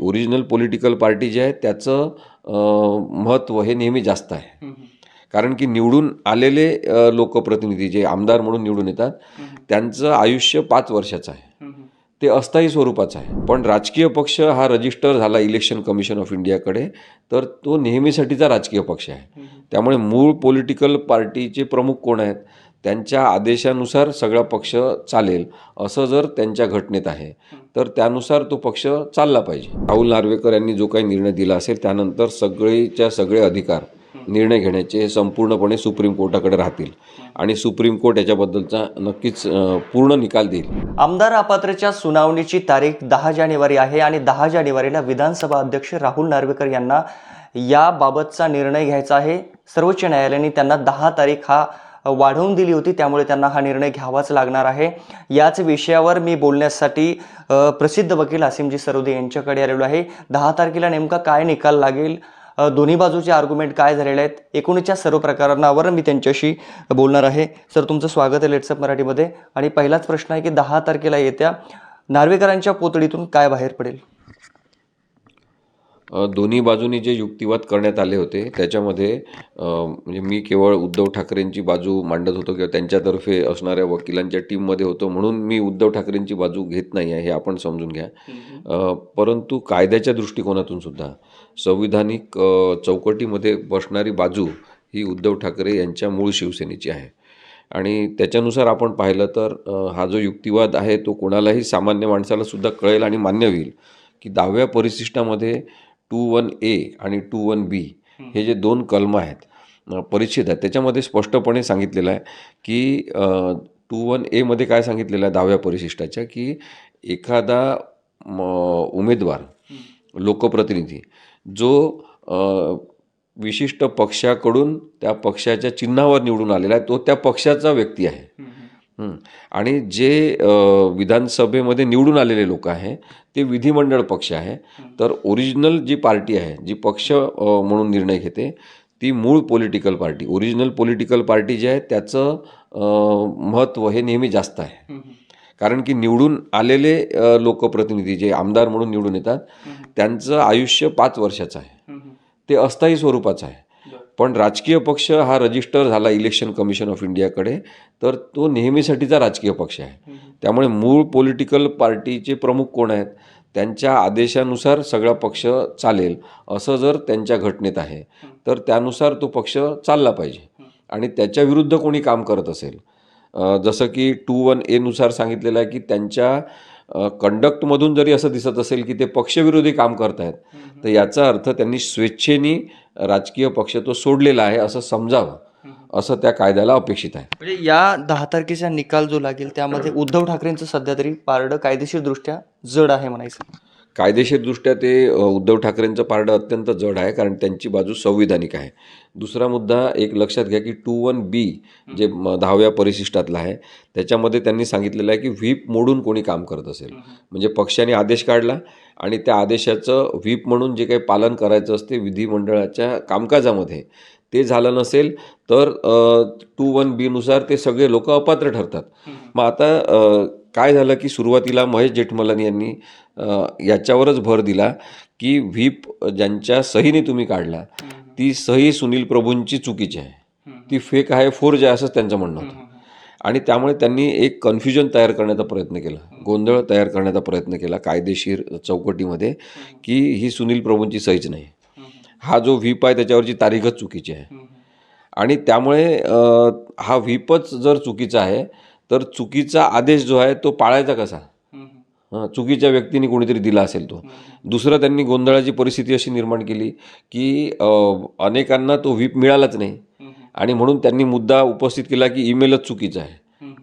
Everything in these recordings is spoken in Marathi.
ओरिजिनल पॉलिटिकल पार्टी जी आहे त्याचं महत्त्व हे नेहमी जास्त आहे. कारण की निवडून आलेले लोकप्रतिनिधी जे आमदार म्हणून निवडून येतात त्यांचं आयुष्य पाच वर्षाचं आहे. ते अस्थायी स्वरूपाचं आहे. पण राजकीय पक्ष हा रजिस्टर झाला इलेक्शन कमिशन ऑफ इंडियाकडे तर तो नेहमीसाठीचा राजकीय पक्ष आहे. त्यामुळे मूळ पॉलिटिकल पार्टीचे प्रमुख कोण आहेत त्यांच्या आदेशानुसार सगळा पक्ष चालेल असं जर त्यांच्या घटनेत आहे. तर त्यानुसार तो पक्ष चालला पाहिजे. राहुल नार्वेकर यांनी जो काही निर्णय दिला असेल त्यानंतर सगळेच्या सगळे अधिकार निर्णय घेण्याचे हे संपूर्णपणे सुप्रीम कोर्टाकडे राहतील. आणि सुप्रीम कोर्ट याच्याबद्दलचा नक्कीच पूर्ण निकाल देईल. आमदार अपात्रच्या सुनावणीची तारीख दहा जानेवारी आहे आणि दहा जानेवारीला विधानसभा अध्यक्ष राहुल नार्वेकर यांना याबाबतचा निर्णय घ्यायचा आहे. सर्वोच्च न्यायालयाने त्यांना दहा तारीख हा वाढवून दिली होती त्यामुळे त्यांना हा निर्णय घ्यावाच लागणार आहे. याच विषयावर मी बोलण्यासाठी प्रसिद्ध वकील हासिमजी सरोदे यांच्याकडे आलेलो आहे. दहा तारखेला नेमका काय निकाल लागेल? दोन्ही बाजूचे आर्ग्युमेंट काय झालेले आहेत? एकूणच्या सर्व प्रकरणावर मी त्यांच्याशी बोलणार आहे. सर तुमचं स्वागत आहे लेट्सअप मराठीमध्ये. आणि पहिलाच प्रश्न आहे की दहा तारखेला येत्या नार्वेकरांच्या पोतडीतून काय बाहेर पडेल? दोन्ही बाजूनी जे युक्तिवाद करण्यात आले होते त्याच्यामध्ये म्हणजे मी केवळ उद्धव ठाकरेंची बाजू मांडत होतो किंवा त्यांच्यातर्फे असणाऱ्या वकिलांच्या टीममध्ये होतो म्हणून मी उद्धव ठाकरेंची बाजू घेत नाही आहे हे आपण समजून घ्या. परंतु कायद्याच्या दृष्टिकोनातून सुद्धा संविधानिक चौकटीमध्ये बसणारी बाजू ही उद्धव ठाकरे यांच्या मूळ शिवसेनेची आहे. आणि त्याच्यानुसार आपण पाहिलं तर हा जो युक्तिवाद आहे तो कोणालाही सामान्य माणसाला सुद्धा कळेल आणि मान्य होईल की दहाव्या परिशिष्टामध्ये टू वन ए आणि टू वन बी हे जे दोन कलम आहेत परिच्छेद आहेत. त्याच्यामध्ये स्पष्टपणे सांगितलेलं आहे की टू वन एमध्ये काय सांगितलेलं आहे दहाव्या परिशिष्टाच्या की एखादा उमेदवार लोकप्रतिनिधी जो विशिष्ट पक्षाकडून त्या पक्षाच्या चिन्हावर निवडून आलेला आहे तो त्या पक्षाचा व्यक्ती आहे. हं. आणि जे अ, विधानसभेमध्ये निवडून आलेले लोक आहे ते विधिमंडळ पक्ष आहे. तर ओरिजिनल जी पार्टी आहे जी पक्ष अ, म्हणून निर्णय घेते ती मूळ political party original political party जी आहे त्याचं महत्त्व हे नेहमी जास्त आहे. कारण की निवडून आलेले अ, लोकप्रतिनिधी जे आमदार म्हणून निवडून येतात त्यांचं आयुष्य पाच वर्षाचं आहे. ते अस्थायी स्वरूपाचं आहे. पण राजकीय पक्ष हा रजिस्टर झाला इलेक्शन कमिशन ऑफ इंडियाकडे तर तो नेहमीसाठीचा राजकीय पक्ष आहे. त्यामुळे मूळ पॉलिटिकल पार्टीचे प्रमुख कोण आहेत? त्यांच्या आदेशानुसार सगळा पक्ष चालेल असं जर त्यांच्या घटनेत आहे तर त्यानुसार तो पक्ष चालला पाहिजे. आणि त्याच्या विरुद्ध कोणी काम करत असेल? जसं की टू वन एनुसार सांगितलेलं आहे की त्यांच्या कंडक्टमधून जरी असं दिसत असेल की ते पक्षविरोधी काम करत आहेत तर याचा अर्थ त्यांनी स्वेच्छेने राजकीय पक्ष तो सोडलेला आहे असं समजावं. असं त्या कायद्याला अपेक्षित आहे. म्हणजे या दहा तारखेचा निकाल जो लागेल त्यामध्ये उद्धव ठाकरेंचं सध्या तरी पारडं कायदेशीरदृष्ट्या जड आहे म्हणायचं. कायदेशीरदृष्ट्या ते उद्धव ठाकरेंचं पारडं अत्यंत जड आहे कारण त्यांची बाजू संविधानिक आहे. दुसरा मुद्दा एक लक्षात घ्या की टू वन बी जे दहाव्या परिशिष्टातला आहे त्याच्यामध्ये त्यांनी सांगितलेलं आहे की व्हीप मोडून कोणी काम करत असेल. म्हणजे पक्षाने आदेश काढला आणि त्या आदेशाचं व्हीप म्हणून जे काही पालन करायचं असते विधिमंडळाच्या कामकाजामध्ये ते झालं नसेल तर टू वन बीनुसार ते सगळे लोक अपात्र ठरतात. मग आता काय झालं की सुरुवातीला महेश जेठमलानी यांनी याच्यावरच भर दिला की व्हीप ज्यांच्या सहीने तुम्ही काढला ती सही सुनील प्रभूंची चुकीची आहे. ती फेक आहे फोर्ज आहे असंच त्यांचं म्हणणं होतं. आणि त्यामुळे त्यांनी एक कन्फ्युजन तयार करण्याचा प्रयत्न केला. गोंधळ तयार करण्याचा प्रयत्न केला कायदेशीर चौकटीमध्ये की ही सुनील प्रभूंची सहीच नाही. हा जो व्हीप आहे त्याच्यावरची तारीखच चुकीची आहे. आणि त्यामुळे हा व्हीपच जर चुकीचा आहे तर चुकीचा आदेश जो आहे तो पाळायचा कसा? हं, चुकीच्या व्यक्तीने कोणीतरी दिला असेल तो. दुसरं त्यांनी गोंधळाची परिस्थिती अशी निर्माण केली की अनेकांना तो व्हीप मिळालाच नाही. आणि म्हणून त्यांनी मुद्दा उपस्थित केला की ईमेलच चुकीचा आहे.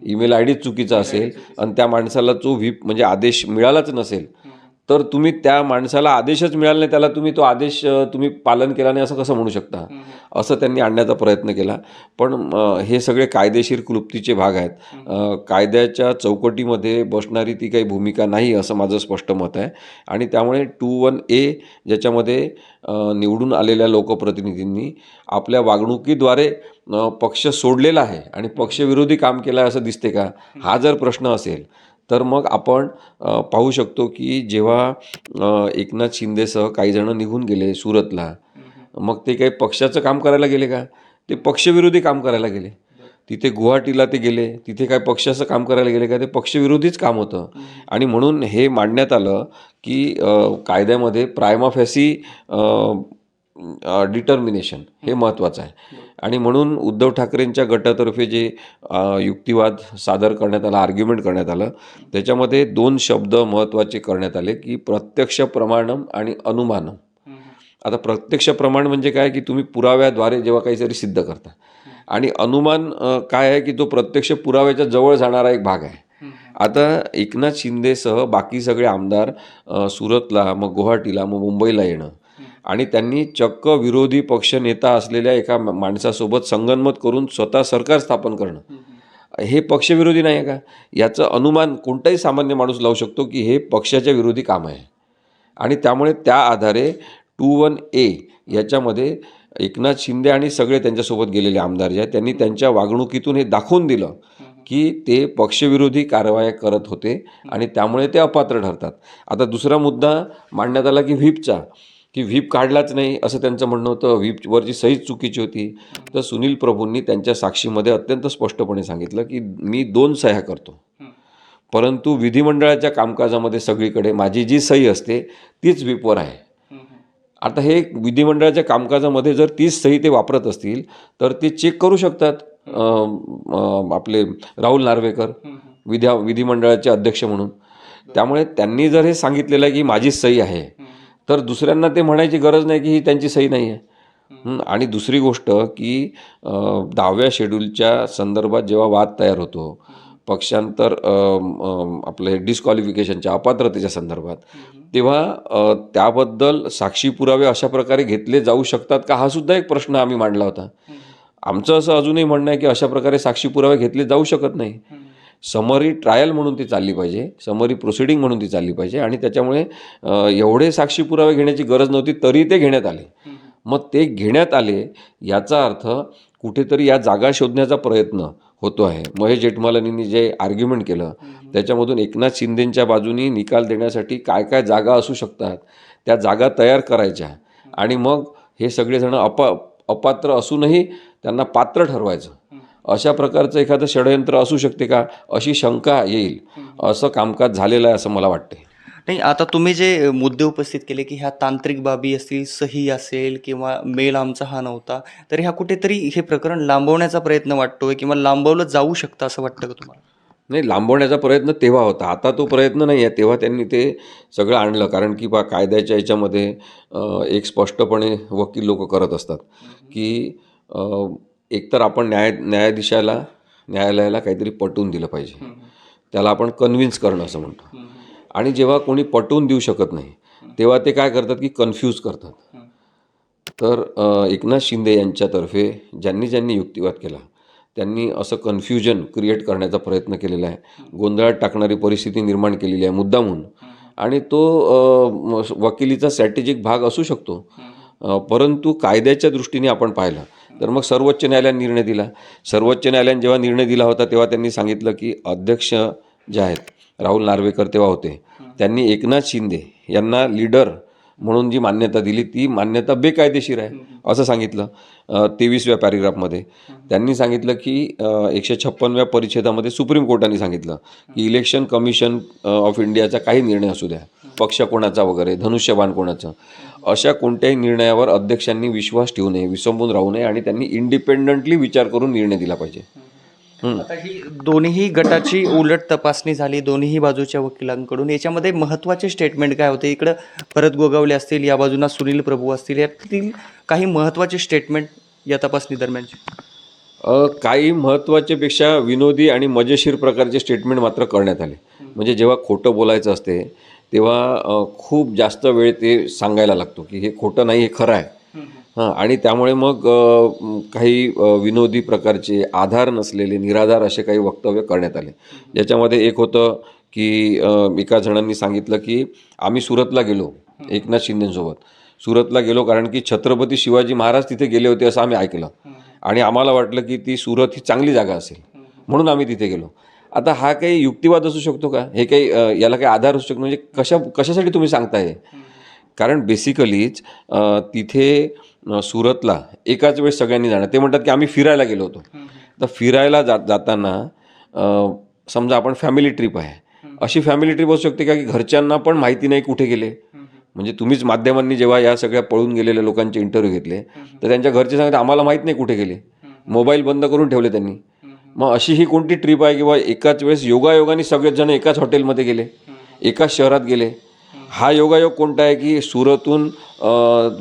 ईमेल आय डीच चुकीचा असेल आणि त्या माणसाला तो व्हीप म्हणजे आदेश मिळालाच नसेल तर तुम्ही त्या माणसाला आदेशच मिळाला नाही त्याला तुम्ही तो आदेश तुम्ही पालन केला नाही असं कसं म्हणू शकता? असं त्यांनी आणण्याचा प्रयत्न केला. पण हे सगळे कायदेशीर क्लुप्तीचे भाग आहेत. कायद्याच्या चौकटीमध्ये बसणारी ती काही भूमिका नाही असं माझं स्पष्ट मत आहे. आणि त्यामुळे टू वन ए ज्याच्यामध्ये निवडून आलेल्या लोकप्रतिनिधींनी आपल्या वागणुकीद्वारे पक्ष सोडलेला आहे आणि पक्षविरोधी काम केलं आहे असं दिसते का? हा जर प्रश्न असेल तर मग आपण पाहू शकतो की जेव्हा एकनाथ शिंदेसह काही जण निघून गेले सुरतला मग ते काही पक्षाचं काम करायला गेले का? ते पक्षविरोधी काम करायला गेले. तिथे गुवाहाटीला ते गेले तिथे काय पक्षाचं काम करायला गेले का? ते पक्षविरोधीच काम होतं. आणि म्हणून हे मांडण्यात आलं की कायद्यामध्ये प्रायमाफॅसी डिटर्मिनेशन हे महत्त्वाचं आहे. आणि म्हणून उद्धव ठाकरेंच्या गटातर्फे जे युक्तिवाद सादर करण्यात आला आर्ग्युमेंट करण्यात आलं त्याच्यामध्ये दोन शब्द महत्त्वाचे करण्यात आले की प्रत्यक्ष प्रमाणम आणि अनुमानम. आता प्रत्यक्ष प्रमाण म्हणजे काय की तुम्ही पुराव्याद्वारे जेव्हा काहीतरी सिद्ध करता. आणि अनुमान काय आहे की तो प्रत्यक्ष पुराव्याच्या जवळ जाणारा एक भाग आहे. आता एकनाथ शिंदेसह बाकी सगळे आमदार सुरतला मग गुवाहाटीला मग मुंबईला येणं आणि त्यांनी चक्क विरोधी पक्ष नेता असलेल्या एका माणसासोबत संगनमत करून स्वतः सरकार स्थापन करणं. हे पक्षविरोधी नाही आहे का? याचं अनुमान कोणताही सामान्य माणूस लावू शकतो की हे पक्षाच्या विरोधी काम आहे. आणि त्यामुळे त्या आधारे टू वन ए याच्यामध्ये एकनाथ शिंदे आणि सगळे त्यांच्यासोबत गेलेले आमदार जे आहेत त्यांनी त्यांच्या वागणुकीतून हे दाखवून दिलं की ते पक्षविरोधी कारवाया करत होते आणि त्यामुळे ते अपात्र ठरतात. आता दुसरा मुद्दा मांडण्यात आला की व्हीपचा. की व्हीप काढलाच नाही असं त्यांचं म्हणणं होतं. व्हीपवरची सहीच चुकीची होती. तर सुनील प्रभूंनी त्यांच्या साक्षीमध्ये अत्यंत स्पष्टपणे सांगितलं की मी दोन सह्या करतो. परंतु विधिमंडळाच्या कामकाजामध्ये सगळीकडे माझी जी सही असते तीच व्हीपवर आहे. आता हे विधिमंडळाच्या कामकाजामध्ये जर तीच सही ते वापरत असतील तर ते चेक करू शकतात आपले राहुल नार्वेकर विद्या विधिमंडळाचे अध्यक्ष म्हणून. त्यामुळे त्यांनी जर हे सांगितलेलं आहे की माझीच सही आहे तर दुसऱ्यांना ते म्हणायची गरज नाही की ही त्यांची सही नाही आहे हं, आणि दुसरी गोष्ट की दहाव्या शेड्यूलच्या संदर्भात जेव्हा वाद तयार होतो पक्षांतर आपले डिस्क्वालिफिकेशनच्या अपात्रतेच्या संदर्भात तेव्हा त्याबद्दल साक्षी पुरावे अशा प्रकारे घेतले जाऊ शकतात का? हा सुद्धा एक प्रश्न आम्ही मांडला होता. आमचं असं अजूनही म्हणणं आहे की अशा प्रकारे साक्षी पुरावे घेतले जाऊ शकत नाही. समरी ट्रायल म्हणून ती चालली पाहिजे समरी प्रोसिडिंग म्हणून ती चालली पाहिजे आणि त्याच्यामुळे एवढे साक्षी पुरावे घेण्याची गरज नव्हती तरी ते घेण्यात आले. मग ते घेण्यात आले याचा अर्थ कुठेतरी या जागा शोधण्याचा प्रयत्न होतो आहे. महेश जेठमलानींनी जे आर्ग्युमेंट केलं त्याच्यामधून एकनाथ शिंदेंच्या बाजूनी निकाल देण्यासाठी काय काय जागा असू शकतात त्या जागा तयार करायच्या. आणि मग हे सगळेजण अपा अपात्र असूनही त्यांना पात्र ठरवायचं. अशा प्रकारचं एखादं षडयंत्र असू शकते का? अशी शंका येईल. असं कामकाज झालेलं आहे असं मला वाटते नाही आता तुम्ही जे मुद्दे उपस्थित केले की ह्या तांत्रिक बाबी असतील सही असेल किंवा मेल आमचा हा नव्हता तर ह्या कुठेतरी हे प्रकरण लांबवण्याचा प्रयत्न वाटतोय किंवा लांबवलं जाऊ शकतं असं वाटतं का तुम्हाला? नाही लांबवण्याचा प्रयत्न तेव्हा होता. आता तो प्रयत्न नाही आहे. तेव्हा त्यांनी ते सगळं आणलं. कारण की बा कायद्याच्या याच्यामध्ये एक स्पष्टपणे वकील लोक करत असतात. की एकतर आपण न्याय न्यायाधीशाला न्यायालयाला काहीतरी पटवून दिलं पाहिजे. त्याला आपण कन्व्हिन्स करणं असं म्हणतो. आणि जेव्हा कोणी पटवून देऊ शकत नाही तेव्हा ते काय करतात की कन्फ्यूज करतात. तर एकनाथ शिंदे यांच्यातर्फे ज्यांनी ज्यांनी युक्तिवाद केला त्यांनी असं कन्फ्युजन क्रिएट करण्याचा प्रयत्न केलेला आहे. गोंधळात टाकणारी परिस्थिती निर्माण केलेली आहे मुद्दामून आणि तो वकिलीचा स्ट्रॅटेजिक भाग असू शकतो. परंतु कायद्याच्या दृष्टीने आपण पाहिलं तर मग सर्वोच्च न्यायालयाने निर्णय दिला. सर्वोच्च न्यायालयाने जेव्हा निर्णय दिला होता तेव्हा त्यांनी सांगितलं की अध्यक्ष जे आहेत राहुल नार्वेकर तेव्हा होते. त्यांनी एकनाथ शिंदे यांना लीडर म्हणून जी मान्यता दिली ती मान्यता बेकायदेशीर आहे असं सांगितलं तेवीसव्या पॅरेग्राफमध्ये. त्यांनी सांगितलं की एकशे छप्पनव्या परिच्छेदामध्ये सुप्रीम कोर्टाने सांगितलं की इलेक्शन कमिशन ऑफ इंडियाचा काही निर्णय असू द्या. पक्ष कोणाचा वगैरे धनुष्यबाण कोणाचं अशा कोणत्याही निर्णयावर अध्यक्षांनी विश्वास ठेवू नये विसंबून राहू नये आणि त्यांनी इंडिपेंडंटली विचार करून निर्णय दिला पाहिजे. आता ही दोन्ही गटाची उलट तपासणी झाली दोन्हीही बाजूच्या वकिलांकडून. याच्यामध्ये महत्त्वाचे स्टेटमेंट काय होते? इकडं भरत गोगावले असतील या बाजूला सुनील प्रभू असतील यातील काही महत्त्वाचे स्टेटमेंट या तपासणी दरम्यानचे? काही महत्त्वाच्यापेक्षा विनोदी आणि मजेशीर प्रकारचे स्टेटमेंट मात्र करण्यात आले. म्हणजे जेव्हा खोटं बोलायचं असते तेव्हा खूप जास्त वेळ ते सांगायला लागतो की हे खोटं नाही हे खरं आहे. हां आणि त्यामुळे मग काही विनोदी प्रकारचे आधार नसलेले निराधार असे काही वक्तव्य करण्यात आले. ज्याच्यामध्ये एक होतं की एका जणांनी सांगितलं की आम्ही सुरतला गेलो एकनाथ शिंदेसोबत. सुरतला गेलो कारण की छत्रपती शिवाजी महाराज तिथे गेले होते असं आम्ही ऐकलं. आणि आम्हाला वाटलं की ती सुरत ही चांगली जागा असेल. म्हणून आम्ही तिथे गेलो. आता हा काही युक्तिवाद असू शकतो का? हे काही याला काही आधार असू शकतो? म्हणजे कशा कशासाठी तुम्ही सांगताय कारण बेसिकलीच तिथे सुरतला एकाच वेळेस सगळ्यांनी जाणं. ते म्हणतात की आम्ही फिरायला गेलो होतो. तर फिरायला जात जाताना समजा आपण फॅमिली ट्रिप आहे. अशी फॅमिली ट्रिप असू शकते का? की घरच्यांना पण माहिती नाही कुठे गेले? म्हणजे तुम्हीच माध्यमांनी जेव्हा या सगळ्या पळून गेलेल्या लोकांचे इंटरव्ह्यू घेतले तर त्यांच्या घरचे सांगते आम्हाला माहीत नाही कुठे गेले. मोबाईल बंद करून ठेवले त्यांनी. मग अशी ही कोणती ट्रिप आहे किंवा एकाच वेळेस योगायोगाने सगळेच जण एकाच हॉटेलमध्ये गेले एकाच शहरात गेले? हा योगायोग कोणता आहे की सुरतहून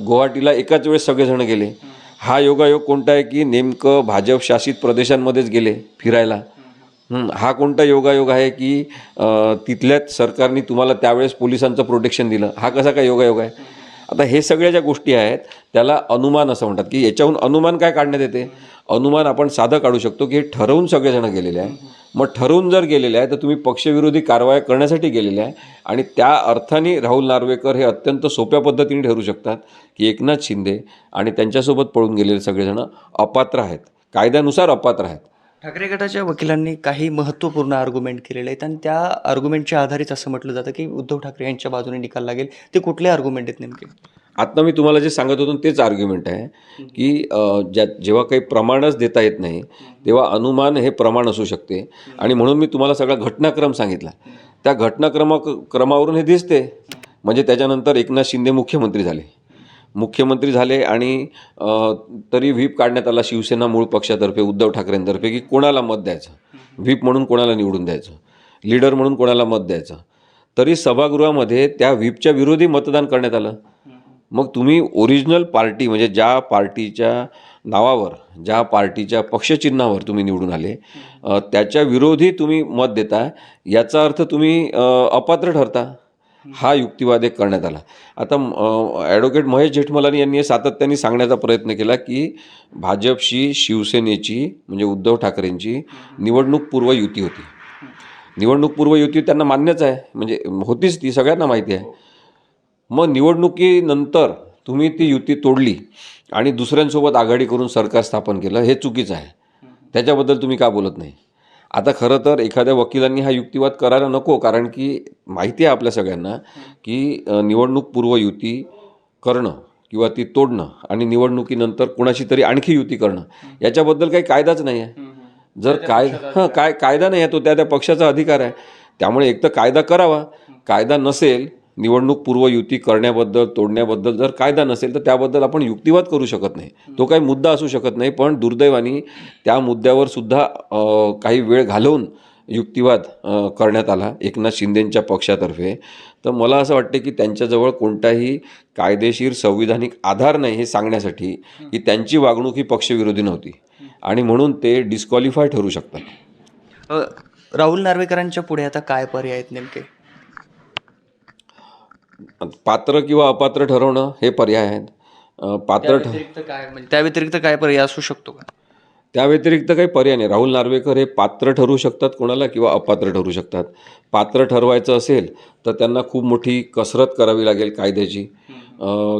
गुवाहाटीला एकाच वेळेस सगळेजण गेले? हा योगायोग कोणता आहे की नेमकं भाजप शासित प्रदेशांमध्येच गेले फिरायला? हा कोणता योगायोग आहे की तिथल्याच सरकारने तुम्हाला त्यावेळेस पोलिसांचं प्रोटेक्शन दिलं? हा कसा काय योगायोग आहे? आता हे सगळ्या ज्या गोष्टी आहेत त्याला अनुमान असं म्हणतात की याच्याहून अनुमान काय काढण्यात येते? अनुमान आपण साधं काढू शकतो की हे ठरवून सगळेजण गेलेले आहे. मग ठरवून जर गेलेले आहे तर तुम्ही पक्षविरोधी कारवाया करण्यासाठी गेलेले आहे आणि त्या अर्थाने राहुल नार्वेकर हे अत्यंत सोप्या पद्धतीने ठरू शकतात की एकनाथ शिंदे आणि त्यांच्यासोबत पळून गेलेले सगळेजण अपात्र आहेत. कायद्यानुसार अपात्र आहेत. ठाकरे गटाच्या वकिलांनी काही महत्त्वपूर्ण आर्ग्युमेंट केलेले आहेत आणि त्या आर्ग्युमेंटच्या आधारित असं म्हटलं जातं की उद्धव ठाकरे यांच्या बाजूने निकाल लागेल. ते कुठले आर्ग्युमेंट आहेत नेमके? आत्ता मी तुम्हाला जे सांगत होतो तेच आर्ग्युमेंट आहे की ज्या जेव्हा काही प्रमाणच देता येत नाही तेव्हा अनुमान हे प्रमाण असू शकते. आणि म्हणून मी तुम्हाला सगळा घटनाक्रम सांगितला. त्या घटनाक्रमा क्रमावरून हे दिसते. म्हणजे त्याच्यानंतर एकनाथ शिंदे मुख्यमंत्री झाले. मुख्यमंत्री झाले आणि तरी व्हीप काढण्यात आला शिवसेना मूळ पक्षातर्फे उद्धव ठाकरेंतर्फे की कोणाला मत द्यायचं? व्हीप म्हणून कोणाला निवडून द्यायचं? लीडर म्हणून कोणाला मत द्यायचं? तरी सभागृहामध्ये त्या व्हीपच्या विरोधी मतदान करण्यात आलं. मग तुम्ही ओरिजिनल पार्टी म्हणजे ज्या पार्टीच्या नावावर ज्या पार्टीच्या पक्षचिन्हावर तुम्ही निवडून आले त्याच्या विरोधी तुम्ही मत देता याचा अर्थ तुम्ही अपात्र ठरता. हा युक्तिवाद एक करण्यात आला. आता ॲडव्होकेट महेश जेठमलानी यांनी सातत्याने सांगण्याचा प्रयत्न केला की भाजपशी शिवसेनेची म्हणजे उद्धव ठाकरेंची निवडणूकपूर्व युती होती. निवडणूकपूर्व युती त्यांना मान्यच आहे म्हणजे होतीच ती सगळ्यांना माहिती आहे. मग निवडणुकीनंतर तुम्ही ती युती तोडली आणि दुसऱ्यांसोबत आघाडी करून सरकार स्थापन केलं हे चुकीचं आहे. त्याच्याबद्दल तुम्ही का बोलत नाही? आता खरं तर एखाद्या वकिलांनी हा युक्तिवाद करायला नको कारण की माहिती आहे आपल्या सगळ्यांना की अ, निवडणूकपूर्व युती करणं किंवा ती तोडणं आणि निवडणुकीनंतर कुणाशी तरी आणखी युती करणं याच्याबद्दल काही कायदाच नाही आहे. जर काय हां काय कायदा नाही आहे तो त्या त्या पक्षाचा अधिकार आहे. त्यामुळे एक तर कायदा करावा. कायदा नसेल निवडणूक पूर्व युती करण्याबद्दल तोडण्याबद्दल जर कायदा नसेल तर त्याबद्दल आपण युक्तिवाद करू शकत नाही. तो काही मुद्दा असू शकत नाही पण दुर्दैवाने त्या मुद्द्यावर सुद्धा काही वेळ घालवून युक्तिवाद करण्यात आला एकनाथ शिंदेंच्या पक्षातर्फे. तर मला असं वाटते की त्यांच्याजवळ कोणताही कायदेशीर संविधानिक आधार नाही हे सांगण्यासाठी की त्यांची वागणूक ही पक्षविरोधी नव्हती. आणि म्हणून ते डिस्क्वालिफाय ठरू शकतात. राहुल नार्वेकरांच्या पुढे आता काय पर्याय आहेत नेमके? पात्र किंवा अपात्र ठरवणं हे पर्याय आहेत. पात्र ठ व्यतिरिक्त काय म्हणजे त्या व्यतिरिक्त काय पर्याय असू शकतो का? त्या व्यतिरिक्त काही पर्याय नाही. राहुल नार्वेकर हे पात्र ठरू शकतात कोणाला किंवा अपात्र ठरू शकतात. पात्र ठरवायचं असेल तर त्यांना खूप मोठी कसरत करावी लागेल कायद्याची.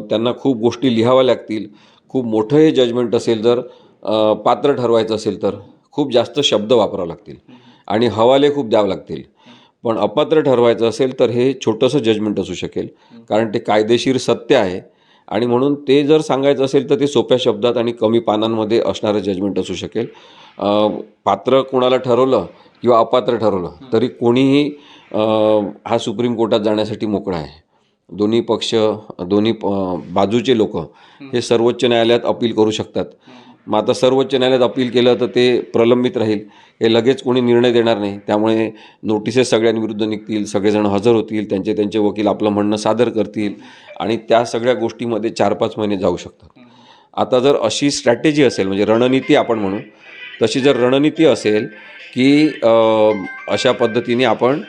त्यांना खूप गोष्टी लिहाव्या लागतील. खूप मोठं हे जजमेंट असेल जर पात्र ठरवायचं असेल तर खूप जास्त शब्द वापरावे लागतील. आणि हवाले खूप द्यावे लागतील. पण अपात्र ठरवायचं असेल तर हे छोटंसं जजमेंट असू शकेल. कारण ते कायदेशीर सत्य आहे. आणि म्हणून ते जर सांगायचं असेल तर ते सोप्या शब्दात आणि कमी पानांमध्ये असणारं जजमेंट असू शकेल. पात्र कोणाला ठरवलं किंवा अपात्र ठरवलं तरी कोणीही हा सुप्रीम कोर्टात जाण्यासाठी मोकळा आहे. दोन्ही पक्ष दोन्ही बाजूचे लोक हे सर्वोच्च न्यायालयात अपील करू शकतात. मग आता सर्वोच्च न्यायालयात अपील केलं तर ते प्रलंबित राहील. हे लगेच कोणी निर्णय देणार नाही. त्यामुळे नोटिसेस सगळ्यांविरुद्ध निघतील सगळेजण हजर होतील त्यांचे त्यांचे वकील आपलं म्हणणं सादर करतील आणि त्या सगळ्या गोष्टीमध्ये चार पाच महिने जाऊ शकतात. आता जर अशी स्ट्रॅटेजी असेल म्हणजे रणनीती आपण म्हणू तशी जर रणनीती असेल की अशा पद्धतीने आपण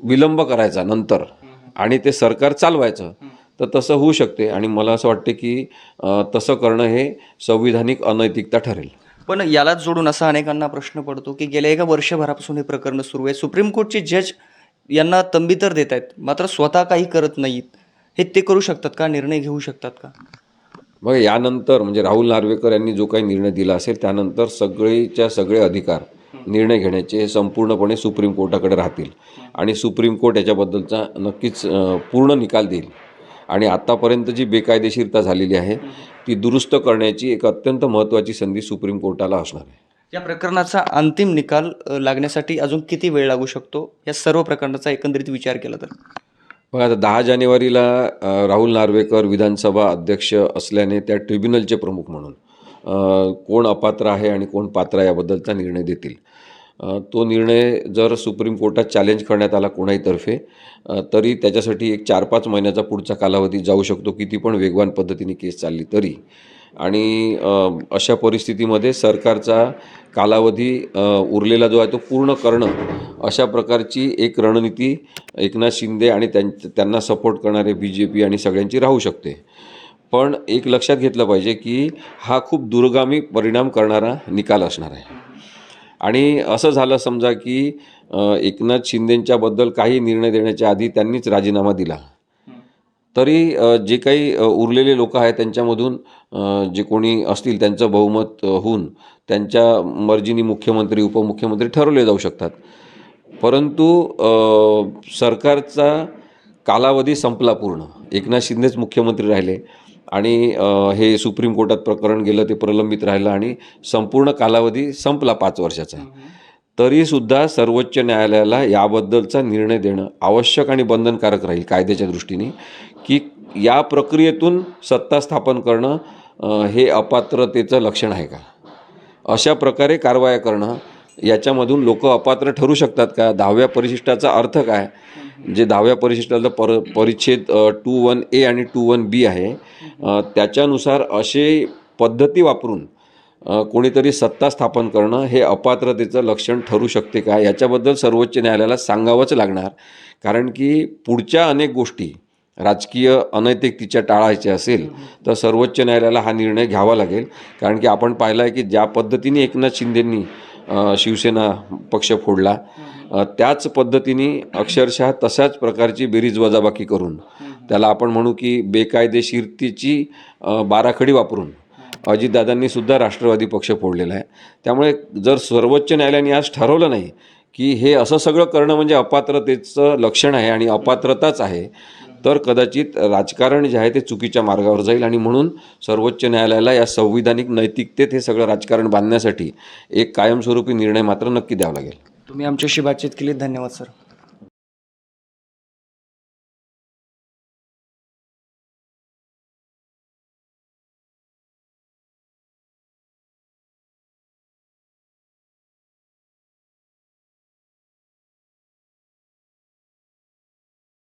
विलंब करायचा नंतर आणि ते सरकार चालवायचं तर तसं होऊ शकते आणि मला असं वाटते की तसं करणं हे संविधानिक अनैतिकता ठरेल. पण यालाच जोडून असा अनेकांना प्रश्न पडतो की गेल्या एका वर्षभरापासून हे प्रकरण सुरू आहे सुप्रीम कोर्टचे जज यांना तंबी तर देत आहेत मात्र स्वतः काही करत नाहीत. हे ते करू शकतात का? निर्णय घेऊ शकतात का? मग यानंतर म्हणजे राहुल नार्वेकर यांनी जो काही निर्णय दिला असेल त्यानंतर सगळेच्या सगळे अधिकार निर्णय घेण्याचे हे संपूर्णपणे सुप्रीम कोर्टाकडे राहतील. आणि सुप्रीम कोर्ट याच्याबद्दलचा नक्कीच पूर्ण निकाल देईल. आणि आत्तापर्यंत जी बेकायदेशीरता झालेली आहे ती दुरुस्त करण्याची एक अत्यंत महत्त्वाची संधी सुप्रीम कोर्टाला असणार आहे. या प्रकरणाचा अंतिम निकाल लागण्यासाठी अजून किती वेळ लागू शकतो? या सर्व प्रकरणाचा एकंदरीत विचार केला तर. बघा आता दहा जानेवारीला राहुल नार्वेकर विधानसभा अध्यक्ष असल्याने त्या ट्रिब्युनलचे प्रमुख म्हणून कोण अपात्र आहे आणि कोण पात्र आहे याबद्दलचा निर्णय देतील. तो निर्णय जर सुप्रीम कोर्टात चॅलेंज करण्यात आला कोणाहीतर्फे तरी त्याच्यासाठी एक चार पाच महिन्याचा पुढचा कालावधी जाऊ शकतो किती पण वेगवान पद्धतीने केस चालली तरी. आणि अशा परिस्थितीमध्ये सरकारचा कालावधी उरलेला जो आहे तो पूर्ण करणं अशा प्रकारची एक रणनीती एकनाथ शिंदे आणि त्यां त्यांना सपोर्ट करणारे बी जे पी आणि सगळ्यांची राहू शकते. पण एक लक्षात घेतलं पाहिजे की हा खूप दूरगामी परिणाम करणारा निकाल असणार आहे. आणि असं झालं समजा की एकनाथ शिंदेंच्याबद्दल काही निर्णय देण्याच्या आधी त्यांनीच राजीनामा दिला. तरी जे काही उरलेले लोक आहेत त्यांच्यामधून जे कोणी असतील त्यांचं बहुमत होऊन त्यांच्या मर्जीनी मुख्यमंत्री उपमुख्यमंत्री ठरवले जाऊ शकतात. परंतु सरकारचा कालावधी संपला पूर्ण. एकनाथ शिंदेच मुख्यमंत्री राहिले. आणि हे सुप्रीम कोर्टात प्रकरण गेलं ते प्रलंबित राहिलं आणि संपूर्ण कालावधी संपला पाच वर्षाचा. तरीसुद्धा सर्वोच्च न्यायालयाला याबद्दलचा निर्णय देणं आवश्यक आणि बंधनकारक राहील कायद्याच्या दृष्टीने की या प्रक्रियेतून सत्ता स्थापन करणं हे अपात्रतेचं लक्षण आहे का? अशा प्रकारे कारवाया करणं याच्यामधून लोक अपात्र ठरू शकतात का? दहाव्या परिशिष्टाचा अर्थ काय? जे दहाव्या परिशिष्टाचा पर परिच्छेद टू वन ए आणि टू वन बी आहे त्याच्यानुसार असे पद्धती वापरून कोणीतरी सत्ता स्थापन करणं हे अपात्रतेचं लक्षण ठरू शकते का? याच्याबद्दल सर्वोच्च न्यायालयाला सांगावंच लागणार. कारण की पुढच्या अनेक गोष्टी राजकीय अनैतिकतेच्या टाळायच्या असेल तर सर्वोच्च न्यायालयाला हा निर्णय घ्यावा लागेल. कारण की आपण पाहिलं आहे की ज्या पद्धतीने एकनाथ शिंदेंनी शिवसेना पक्ष फोडला. त्याच पद्धतीने अक्षरशः तशाच प्रकारची बेरीज वजाबाकी करून त्याला आपण म्हणू की बेकायदेशीरतेची बाराखडी वापरून अजितदादांनी सुद्धा राष्ट्रवादी पक्ष फोडलेला आहे. त्यामुळे जर सर्वोच्च न्यायालयाने आज ठरवलं नाही की हे असं सगळं करणं म्हणजे अपात्रतेचं लक्षण आहे आणि अपात्रताच आहे तर कदाचित राजकारण जे आहे ते चुकीच्या मार्गावर जाईल आणि म्हणून सर्वोच्च न्यायालयाला या संविधानिक नैतिकतेत हे सगळं राजकारण बांधण्यासाठी एक कायमस्वरूपी निर्णय मात्र नक्की द्यावा लागेल. तुम्ही आमच्याशी बातचीत केली धन्यवाद सर.